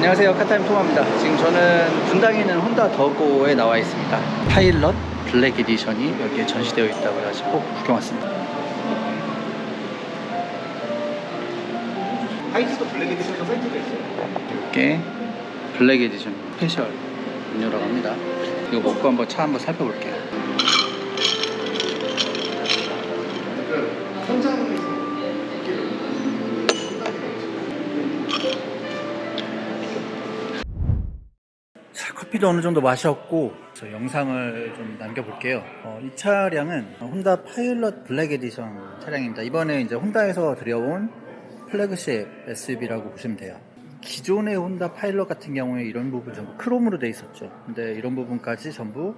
안녕하세요. 카타임 토마입니다. 지금 저는 분당에 있는 혼다 더고에 나와 있습니다. 파일럿 블랙 에디션이 여기에 전시되어 있다고 해가지고 구경 왔습니다. 하이트도 블랙 에디션이랑 사이트가 있어요. 이게 블랙 에디션 스페셜 음료라고 합니다. 이거 먹고 한번 차 한번 살펴볼게요. 그 현장 커피도 어느 정도 마셨고 저 영상을 좀 남겨볼게요. 어, 이 차량은 혼다 파일럿 블랙 에디션 차량입니다. 이번에 이제 혼다에서 들여온 플래그십 SUV라고 보시면 돼요. 기존의 혼다 파일럿 같은 경우에 이런 부분 전부 크롬으로 돼 있었죠. 근데 이런 부분까지 전부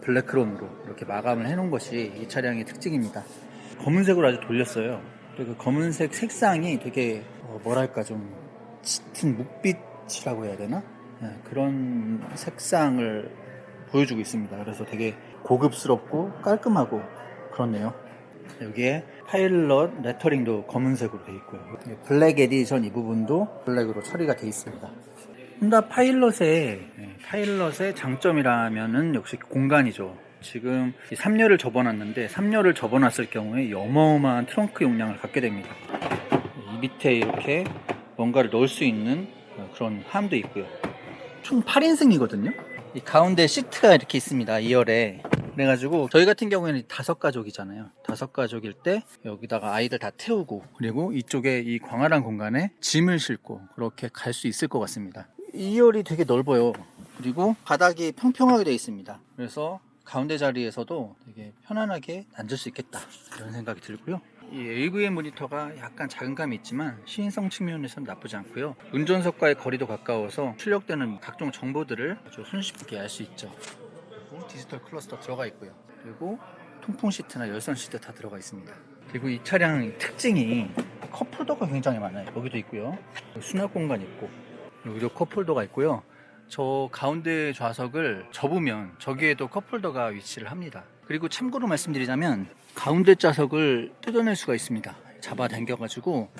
블랙 크롬으로 이렇게 마감을 해놓은 것이 이 차량의 특징입니다. 검은색으로 아주 돌렸어요. 그 검은색 색상이 되게 어, 뭐랄까 좀 짙은 묵빛이라고 해야 되나? 네, 그런 색상을 보여주고 있습니다. 그래서 되게 고급스럽고 깔끔하고 그렇네요. 여기에 파일럿 레터링도 검은색으로 되어 있고요. 블랙 에디션 이 부분도 블랙으로 처리가 되어 있습니다. 혼다 파일럿의 네, 파일럿의 장점이라면은 역시 공간이죠. 지금 3열을 접어놨는데 3열을 접어놨을 경우에 어마어마한 트렁크 용량을 갖게 됩니다. 이 밑에 이렇게 뭔가를 넣을 수 있는 그런 함도 있고요. 총 8인승이거든요. 이 가운데 시트가 이렇게 있습니다. 2열에. 그래가지고 저희 같은 경우에는 다섯 가족이잖아요. 다섯 가족일 때 여기다가 아이들 다 태우고 그리고 이쪽에 이 광활한 공간에 짐을 싣고 그렇게 갈 수 있을 것 같습니다. 2열이 되게 넓어요. 그리고 바닥이 평평하게 되어 있습니다. 그래서 가운데 자리에서도 되게 편안하게 앉을 수 있겠다 이런 생각이 들고요. 이 AVM 모니터가 약간 작은 감이 있지만 시인성 측면에서는 나쁘지 않고요. 운전석과의 거리도 가까워서 출력되는 각종 정보들을 아주 손쉽게 알 수 있죠. 그리고 디지털 클러스터 들어가 있고요. 그리고 통풍 시트나 열선 시트 다 들어가 있습니다. 그리고 이 차량 특징이 컵홀더가 굉장히 많아요. 여기도 있고요. 수납 공간 있고 여기도 컵홀더가 있고요. 저 가운데 좌석을 접으면 저기에도 컵홀더가 위치를 합니다. 그리고 참고로 말씀드리자면 가운데 좌석을 뜯어낼 수가 있습니다. 잡아 당겨 가지고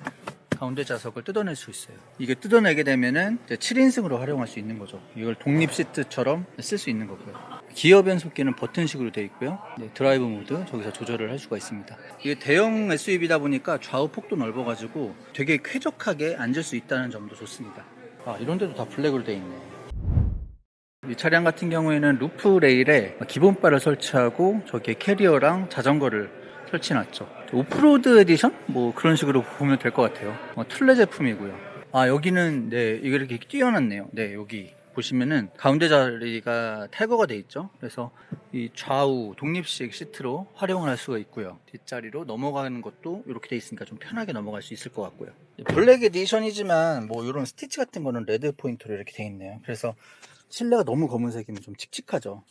가운데 좌석을 뜯어낼 수 있어요. 이게 뜯어내게 되면은 7인승으로 활용할 수 있는 거죠. 이걸 독립 시트처럼 쓸 수 있는 거고요. 기어 변속기는 버튼식으로 되어 있고요. 네, 드라이브 모드 저기서 조절을 할 수가 있습니다. 이게 대형 SUV다 보니까 좌우 폭도 넓어가지고 되게 쾌적하게 앉을 수 있다는 점도 좋습니다. 아 이런 데도 다 블랙으로 되어 있네. 이 차량 같은 경우에는 루프 레일에 기본바를 설치하고 저기에 캐리어랑 자전거를 설치해놨죠. 오프로드 에디션? 뭐 그런 식으로 보면 될 것 같아요. 어, 툴레 제품이고요. 아 여기는 네 이거 이렇게 띄워놨네요. 네 여기 보시면은 가운데 자리가 탈거가 돼 있죠. 그래서 이 좌우 독립식 시트로 활용을 할 수가 있고요. 뒷자리로 넘어가는 것도 이렇게 돼 있으니까 좀 편하게 넘어갈 수 있을 것 같고요. 블랙 에디션이지만 뭐 이런 스티치 같은 거는 레드 포인트로 이렇게 돼 있네요. 그래서 실내가 너무 검은색이면 좀 칙칙하죠.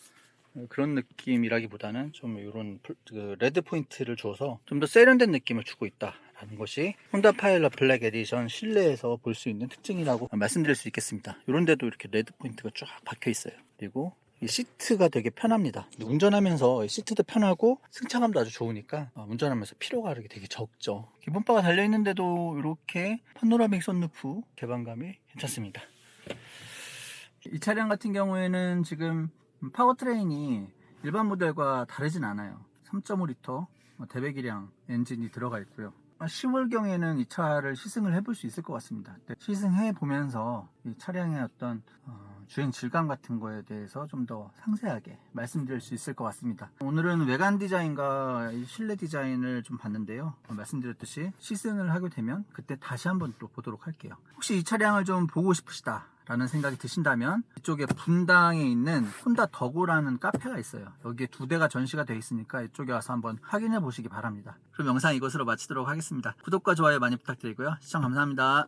그런 느낌이라기보다는 좀 이런 그 레드 포인트를 줘서 좀 더 세련된 느낌을 주고 있다라는 것이 혼다 파일럿 블랙 에디션 실내에서 볼 수 있는 특징이라고 말씀드릴 수 있겠습니다. 이런 데도 이렇게 레드 포인트가 쫙 박혀 있어요. 그리고 이 시트가 되게 편합니다. 운전하면서 시트도 편하고 승차감도 아주 좋으니까 어, 운전하면서 피로가 이렇게 되게 적죠. 기본바가 달려 있는데도 이렇게 파노라믹 선루프 개방감이 괜찮습니다. 이 차량 같은 경우에는 지금 파워트레인이 일반 모델과 다르진 않아요. 3.5L 대배기량 엔진이 들어가 있고요. 10월 경에는 이 차를 시승을 해볼 수 있을 것 같습니다. 시승해 보면서 이 차량의 어떤 어, 주행 질감 같은 거에 대해서 좀 더 상세하게 말씀드릴 수 있을 것 같습니다. 오늘은 외관 디자인과 실내 디자인을 좀 봤는데요. 어, 말씀드렸듯이 시승을 하게 되면 그때 다시 한번 또 보도록 할게요. 혹시 이 차량을 좀 보고 싶으시다. 라는 생각이 드신다면 이쪽에 분당에 있는 혼다 더고라는 카페가 있어요. 여기에 두 대가 전시가 되어 있으니까 이쪽에 와서 한번 확인해 보시기 바랍니다. 그럼 영상 이것으로 마치도록 하겠습니다. 구독과 좋아요 많이 부탁드리고요. 시청 감사합니다.